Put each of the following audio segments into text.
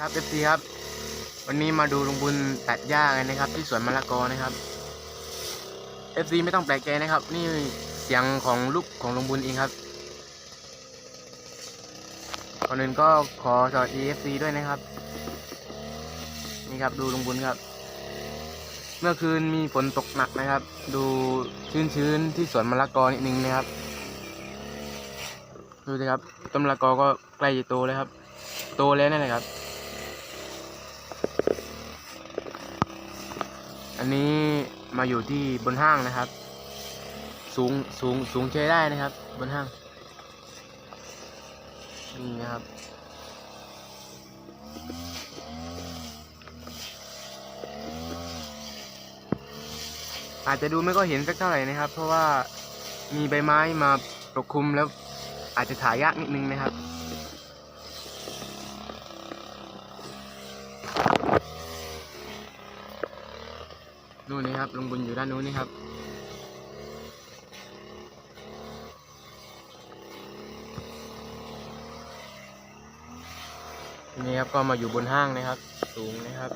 ครับ FC ครับ วันนี้มาดูลุงบุญตัดหญ้ากันนะครับ ที่สวนมะละกอนะครับ FC ไม่ต้องแปลกใจนะครับ นี่เสียงของลูกของลุงบุญเองครับก่อนอื่นก็ขอสวัสดี FC ด้วยนะครับ นี่ครับดูลุงบุญครับ เมื่อคืนมีฝนตกหนักนะครับ ดูชื้นๆที่สวนมะละกอนิดนึงนะครับดูสิครับต้นมะละกอก็ใกล้จะโตแล้วครับ โตแล้วนั่นแหละครับ อันนี้มาอยู่ที่บนห้างนะครับ สูงสูงสูงใช้ได้นะครับ บนห้างนี่นะครับอาจจะดูไม่ก็เห็นสักเท่าไหร่นะครับ เพราะว่ามีใบไม้มาปกคลุมแล้วอาจจะถ่ายยากนิดนึงนะครับ นู่นนี่ครับลุงบุญอยู่ด้านนู้นนี่ครับ นี่ครับก็มาอยู่บนห้างนะครับ สูงนะครับ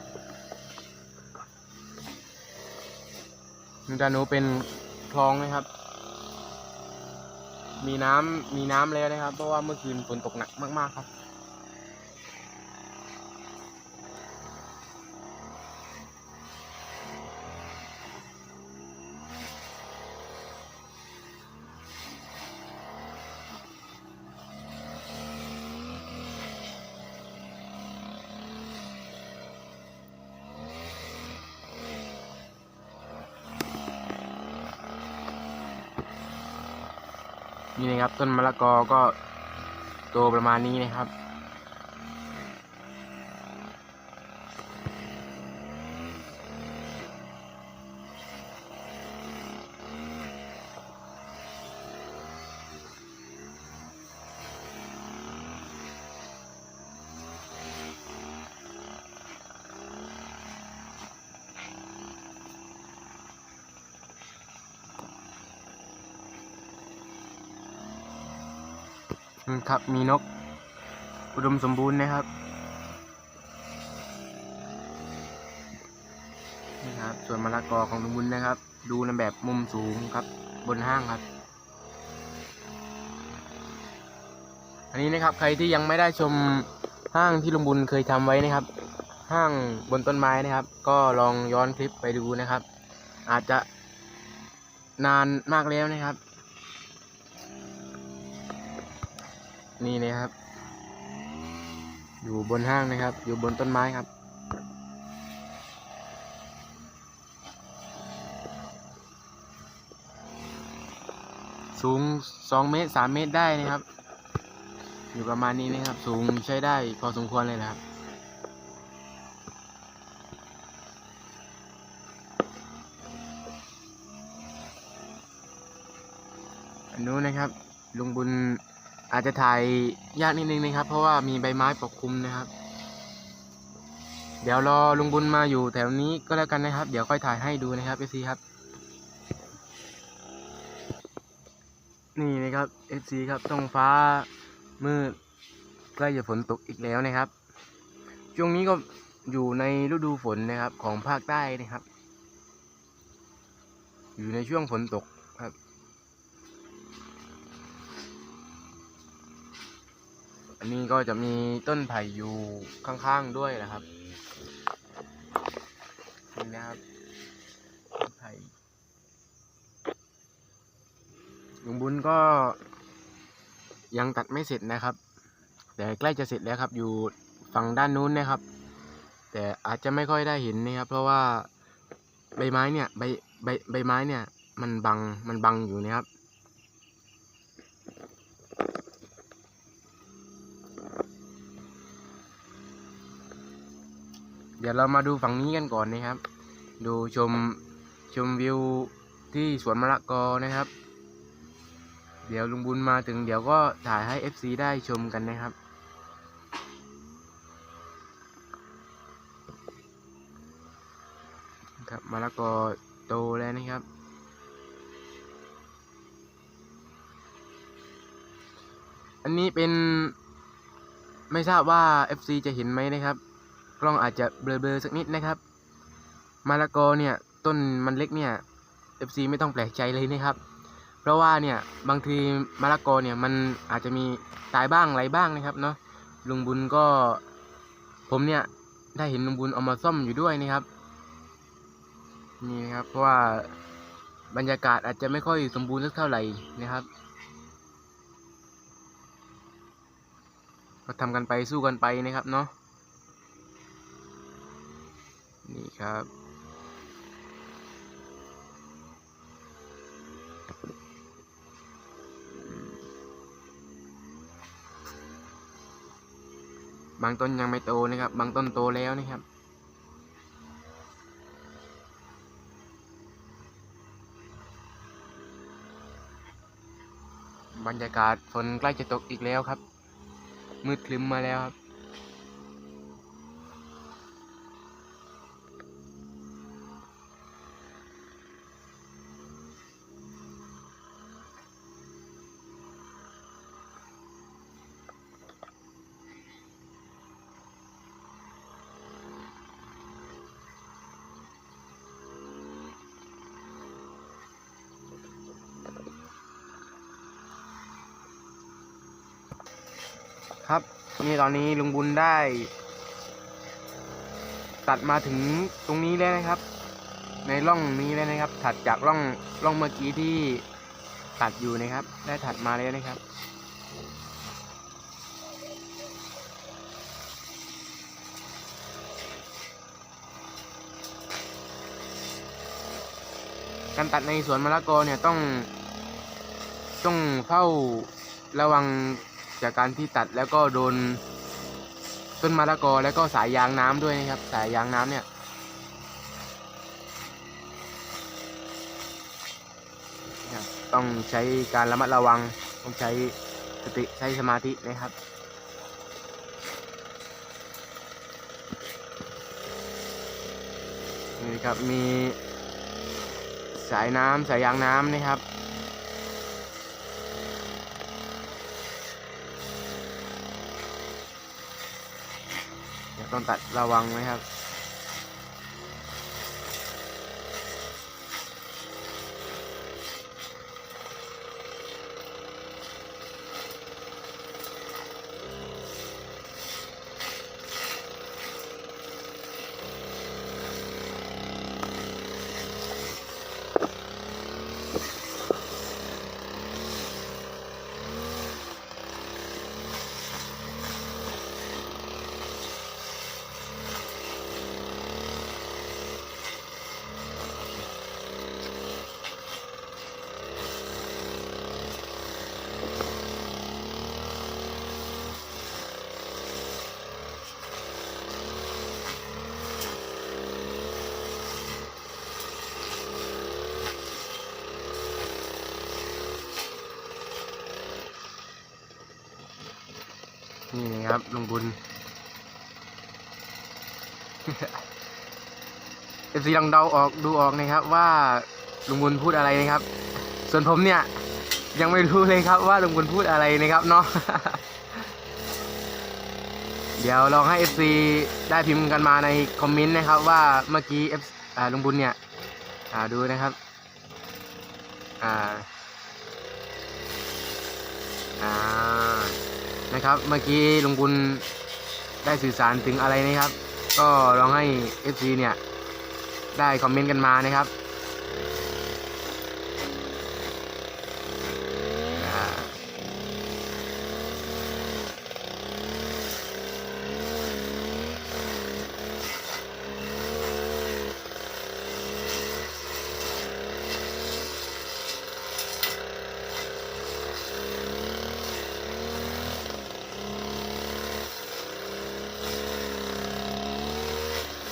ด้านนู้นเป็นคลองนะครับ มีน้ำมีน้ำแล้วนะครับ เพราะว่าเมื่อคืนฝนตกหนักมากๆครับ นี่นะครับต้นมะละกอก็โตประมาณนี้นะครับ ครับมีนก อุดมสมบูรณ์นะครับนี่ครับส่วนมะละกอของลุงบุญนะครับ ดูในแบบมุมสูงครับ บนห้างครับ อันนี้นะครับใครที่ยังไม่ได้ชมห้างที่ลุงบุญเคยทำไว้นะครับ ห้างบนต้นไม้นะครับ ก็ลองย้อนคลิปไปดูนะครับ อาจจะนานมากแล้วนะครับ นี่นะครับ อยู่บนห้างนะครับ อยู่บนต้นไม้ครับ สูงสองเมตรสามเมตรได้นะครับ อยู่ประมาณนี้นะครับ สูงใช้ได้พอสมควรเลยนะครับอันนู้นนะครับ ลุงบุญ อาจจะถ่ายยากนิดนึงนะครับ เพราะว่ามีใบไม้ปกคลุมนะครับ เดี๋ยวรอลุงบุญมาอยู่แถวนี้ก็แล้วกันนะครับ เดี๋ยวค่อยถ่ายให้ดูนะครับเอซีครับ นี่นะครับเอซีครับท้องฟ้ามืดใกล้จะฝนตกอีกแล้วนะครับ ช่วงนี้ก็อยู่ในฤดูฝนนะครับของภาคใต้นะครับ อยู่ในช่วงฝนตกครับ อันนี้ก็จะมีต้นไผ่อยู่ข้างๆด้วยนะครับนี่นะครับต้นไผ่ลุงบุญก็ยังตัดไม่เสร็จนะครับ แต่ใกล้จะเสร็จแล้วครับ อยู่ฝั่งด้านนู้นนะครับ แต่อาจจะไม่ค่อยได้เห็นนะครับ เพราะว่าใบไม้เนี่ยใบใบใบไม้เนี่ย มันบังมันบังอยู่นะครับ ดี๋ยวเรามาดูฝั่งนี้กันก่อนนะครับ ดูชมชมวิวที่สวนมะละกอนะครับ เดี๋ยวลุงบุญมาถึงเดี๋ยวก็ถ่ายให้ FC ได้ชมกันนะครับครับมะละกอโตแล้วนะครับ อันนี้เป็นไม่ทราบว่า FC จะเห็นไหมนะครับ กล้องอาจจะเบลอๆสักนิดนะครับมะละกอเนี่ยต้นมันเล็กเนี่ย FC ไม่ต้องแปลกใจเลยนะครับ เพราะว่าเนี่ยบางทีมะละกอเนี่ยมันอาจจะมีตายบ้างไรบ้างนะครับเนาะลุงบุญก็ผมเนี่ยได้เห็นลุงบุญเอามาซ่อมอยู่ด้วยนะครับนี่นะครับเพราะว่าบรรยากาศอาจจะไม่ค่อยสมบูรณ์สักเท่าไหร่นะครับ ก็ทำกันไปสู้กันไปนะครับเนาะนี่ ครับบางต้นยังไม่โตนะครับ บางต้นโตแล้วนะครับ บรรยากาศฝนใกล้จะตกอีกแล้วครับ มืดคลึ้มมาแล้วครับ นี่ตอนนี้ลุงบุญได้ ตัดมาถึงตรงนี้แล้วนะครับ ในร่องนี้แล้วนะครับ ถัดจากร่องร่องเมื่อกี้ที่ตัดอยู่นะครับ ได้ถัดมาแล้วนะครับการตัดในสวนมะละกอเนี่ยต้องต้องเฝ้าระวัง จากการที่ตัดแล้วก็โดนต้นมะละกอแล้วก็สายยางน้ำด้วยนะครับ สายยางน้ำเนี่ยต้องใช้การระมัดระวังต้องใช้สติใช้สมาธินะครับนี่ครับมีสายน้ำสายยางน้ำนะครับ เดี๋ยว ต้องตัดระวังไหมครับ นี่นะครับลุงบุญเอฟซีลองเดาออกดูออกนะครับว่าลุงบุญพูดอะไรนะครับ ส่วนผมเนี่ย ยังไม่รู้เลยครับว่าลุงบุญพูดอะไรนะครับเนาะเดี๋ยวลองให้ FC ได้พิมพ์กันมาในคอมเมนต์นะครับ ว่าเมื่อกี้ F อ่าลุงบุญเนี่ยดูนะครับอ่าอ่า นะครับ เมื่อกี้ลุงบุญได้สื่อสารถึงอะไรนะครับ ก็ลองให้ FC เนี่ย ได้คอมเมนต์กันมานะครับ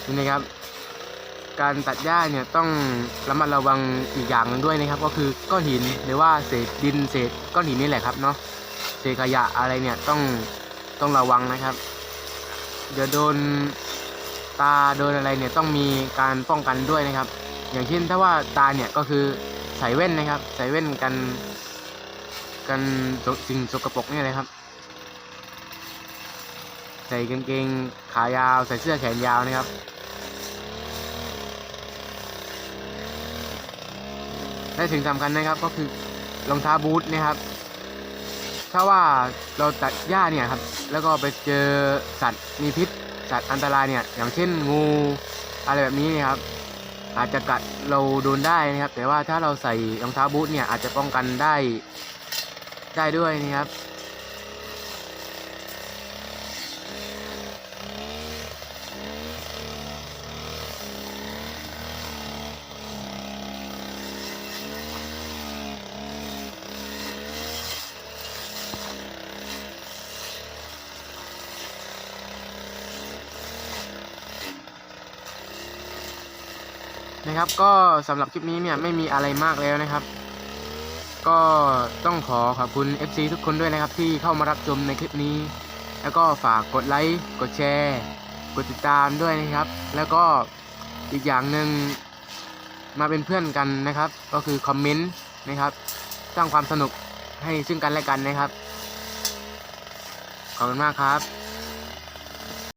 นี่นะครับ การตัดหญ้าเนี่ยต้องระมัดระวังอีกอย่างหนึ่งด้วยนะครับ ก็คือก้อนหินหรือว่าเศษดินเศษก้อนหินนี่แหละครับเนาะเศษขยะอะไรเนี่ยต้องต้องระวังนะครับเดี๋ยวโดนตาโดนอะไรเนี่ยต้องมีการป้องกันด้วยนะครับ อย่างเช่นถ้าว่าตาเนี่ยก็คือใส่แว่นนะครับ ใส่แว่นกันกันสิ่งสกปรกนี่เลยครับ ใส่กางเกงขายาวใส่เสื้อแขนยาวนะครับ และสิ่งสำคัญนะครับก็คือรองเท้าบูทนะครับ ถ้าว่าเราตัดหญ้าเนี่ยครับแล้วก็ไปเจอสัตว์มีพิษสัตว์อันตรายเนี่ยอย่างเช่นงูอะไรแบบนี้นะครับ อาจจะกัดเราโดนได้นะครับ แต่ว่าถ้าเราใส่รองเท้าบูทเนี่ยอาจจะป้องกันได้ได้ด้วยนะครับ นะครับ ก็สำหรับคลิปนี้เนี่ยไม่มีอะไรมากแล้วนะครับ ก็ต้องขอขอบคุณ FC ทุกคนด้วยนะครับ ที่เข้ามารับชมในคลิปนี้ แล้วก็ฝากกดไลค์กดแชร์กดติดตามด้วยนะครับ แล้วก็อีกอย่างหนึ่งมาเป็นเพื่อนกันนะครับ ก็คือคอมเมนต์นะครับสร้างความสนุกให้ซึ่งกันและกันนะครับ ขอบคุณมากครับ